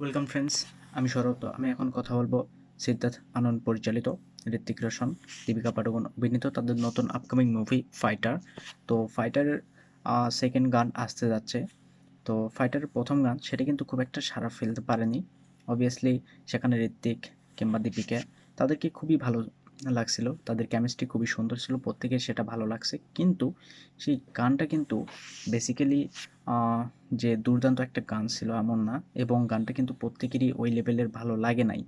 Welcome friends আমি সৌরভ আমি এখন কথা বলব সিদ্ধার্থ আনন্দ পরিচালিত ঋত্বিক রোশন, দীপিকা পাডুকোন অভিনীত তাদের নতুন আপকামিং মুভি ফাইটার তো ফাইটারের সেকেন্ড গান আসতে যাচ্ছে। তো ফাইটারের প্রথম গান, সেটা কিন্তু খুব একটা সারা ফেলতে পারেনি। অবভিয়াসলি সেখানে ঋত্বিক কিংবা দীপিকা, তাদেরকে খুবই ভালো লাগছিল, তাদের কেমিস্ট্রি খুবই সুন্দর ছিল, প্রত্যেকের সেটা ভালো লাগছে। কিন্তু সেই গানটা কিন্তু বেসিক্যালি যে দুর্দান্ত একটা গান ছিল এমন না, এবং গানটা কিন্তু প্রত্যেকেরই ওই লেভেলের ভালো লাগে নাই।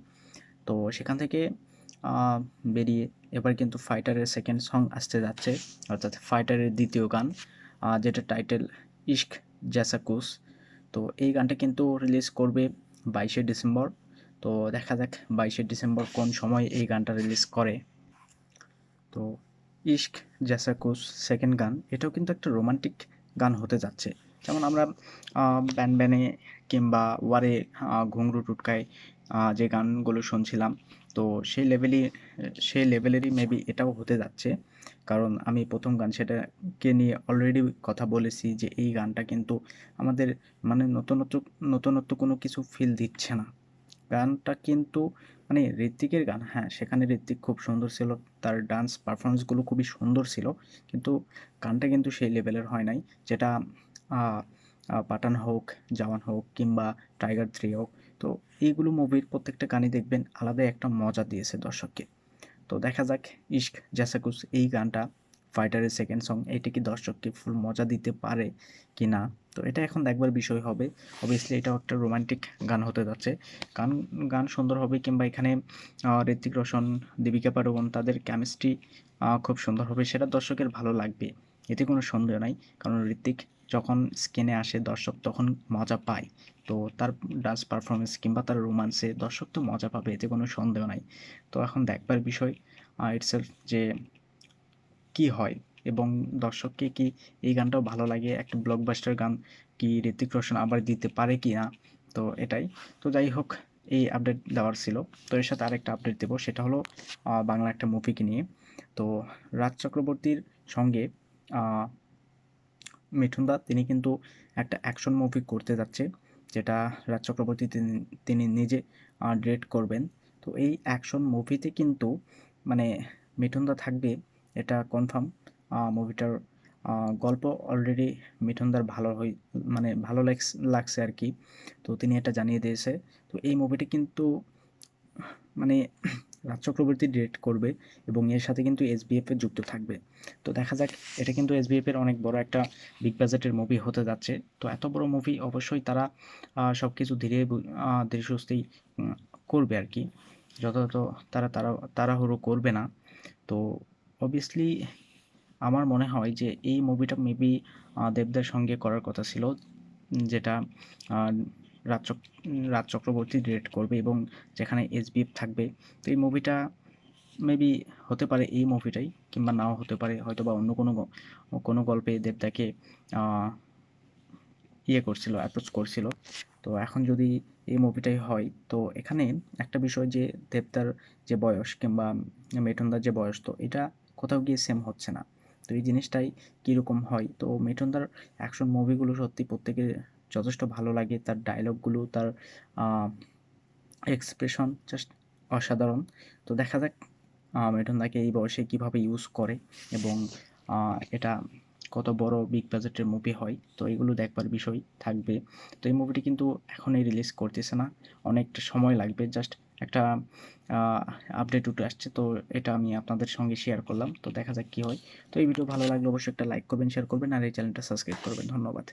তো সেখান থেকে বেরিয়ে এবার কিন্তু ফাইটারের সেকেন্ড সং আসতে যাচ্ছে, অর্থাৎ ফাইটারের দ্বিতীয় গান যেটা টাইটেল ইশক জ্যাসাকুস তো এই গানটা কিন্তু রিলিজ করবে বাইশে ডিসেম্বর। তো দেখা যাক বাইশে ডিসেম্বর কোন সময় এই গানটা রিলিজ করে। তো ইশক জ্যাসাকুস সেকেন্ড গান, এটাও কিন্তু একটা রোমান্টিক গান হতে যাচ্ছে। যেমন আমরা ব্যান ব্যানে কিংবা ওয়ারে ঘুংরু টুটকায় যে গানগুলো শুনছিলাম, তো সেই লেভেলই সেই লেভেলেরই মেবি এটাও হতে যাচ্ছে। কারণ আমি প্রথম গান সেটাকে নিয়ে অলরেডি কথা বলেছি যে এই গানটা কিন্তু আমাদের মানে নতুনত্ব নতুনত্ব কোনো কিছু ফিল দিচ্ছে না। গানটা কিন্তু মানে ঋত্বিকের গান হ্যাঁ সেখানে ঋত্বিক খুব সুন্দর ছিল। তার ডান্স পারফরমেন্সগুলো খুবই সুন্দর ছিল। কিন্তু গানটা কিন্তু সেই লেভেলের হয় নাই। যেটা পাঠান হোক, জওয়ান হোক কিংবা টাইগার থ্রি হোক, তো এইগুলো মুভির প্রত্যেকটা গানই দেখবেন, আলাদা একটা মজা দিয়েছে দর্শককে। তো দেখা যাক, ইশক, জাসাকুস, এই গানটা ফাইটারের সেকেন্ড সং এটা কি দর্শককে ফুল মজা দিতে পারে কি না তো এটা এখন দেখবার বিষয় হবে। অবভিয়াসলি এটাও একটা রোমান্টিক গান হতে যাচ্ছে। গান গান সুন্দর হবে কিংবা এখানে ঋত্বিক রোশন, দীপিকা পাডুকোন, তাদের কেমিস্ট্রি খুব সুন্দর হবে। সেটা দর্শকের ভালো লাগবে। এতে কোনো সন্দেহ নাই। কারণ ঋত্বিক যখন স্ক্রিনে আসে, দর্শক তখন মজা পায়। তো তার ডান্স পারফরমেন্স কিংবা তার রোমান্সে দর্শক তো মজা পাবে, এতে কোনো সন্দেহ নাই। তো এখন দেখবার বিষয় ইটসেলফ যে কি হয়। এবং দর্শককে কি এই গানটাও ভালো লাগে? একটা ব্লকবাস্টার গান কি ঋতিক রোশন আবার দিতে পারে কি না? তো এটাই। তো যাই হোক, এই আপডেট দেওয়ার ছিল। তো এর সাথে আরেকটা আপডেট দেবো। সেটা হলো বাংলা একটা মুভিকে নিয়ে। তো রাজ চক্রবর্তীর সঙ্গে মিঠুন দা তিনি কিন্তু একটা অ্যাকশন মুভি করতে যাচ্ছে, যেটা রাজ চক্রবর্তী তিনি তিনি নিজে ডিরেক্ট করবেন। তো এই অ্যাকশন মুভিতে কিন্তু মানে মিঠুন দা থাকবে, এটা কনফার্ম মুভিটার গল্প অলরেডি মিঠুনদার ভালো হই মানে ভালো লাগছে আর কি। তো তিনি এটা জানিয়ে দিয়েছে। তো এই মুভিটি কিন্তু মানে রাজ চক্রবর্তী ডিরেক্ট করবে এবং এর সাথে কিন্তু এসবিএফ যুক্ত থাকবে। তো দেখা যাক, এটা কিন্তু এসবিএফ এর অনেক বড় একটা বিগ বাজেটের মুভি হতে যাচ্ছে। তো এত বড় মুভি অবশ্যই তারা সব কিছু ধীরে ধীরে সুস্থেই করবে আর কি। যথাযথ তারা তারা, তাড়াহুড়ো করবে না। তো অবভিয়াসলি আমার মনে হয় যে এই মুভিটা মেবি দেবদার সঙ্গে করার কথা ছিল, যেটা রাজ রাজ চক্রবর্তী ডিরেক্ট করবে এবং যেখানে এসবিএফ থাকবে। তো এই মুভিটা মেবি হতে পারে এই মুভিটাই কিংবা নাও হতে পারে, হয়তো বা অন্য কোনো কোনো গল্পে দেবদাকে ইয়ে করছিল অ্যাপ্রোচ করছিল। তো এখন যদি এই মুভিটাই হয়, তো এখানে একটা বিষয় যে দেবদার যে বয়স কিংবা মিঠুনদার যে বয়স, তো এটা কোথাও গিয়ে সেম হচ্ছে না। তো এই জিনিসটাই কীরকম হয়? তো মিঠুনদার অ্যাকশন মুভিগুলো সত্যি প্রত্যেকের যথেষ্ট ভালো লাগে। তার ডায়লগগুলো তার এক্সপ্রেশন জাস্ট অসাধারণ। তো দেখা যাক মিঠুনদাকে এই বয়সে কীভাবে ইউজ করে এবং এটা কত বড় বিগ বাজেটের মুভি হয়, তো এগুলো দেখবার বিষয় থাকবে। তো এই মুভিটি কিন্তু এখনই রিলিজ করতেছে না, অনেকটা সময় লাগবে জাস্ট একটা আপডেট উঠে আসছে, তো এটা আমি আপনাদের সঙ্গে শেয়ার করলাম, তো দেখা যাক কী হয়। তো এই ভিডিও ভালো লাগলে অবশ্যই একটা লাইক করবেন শেয়ার করবেন, আর এই চ্যানেলটা সাবস্ক্রাইব করবেন, ধন্যবাদ।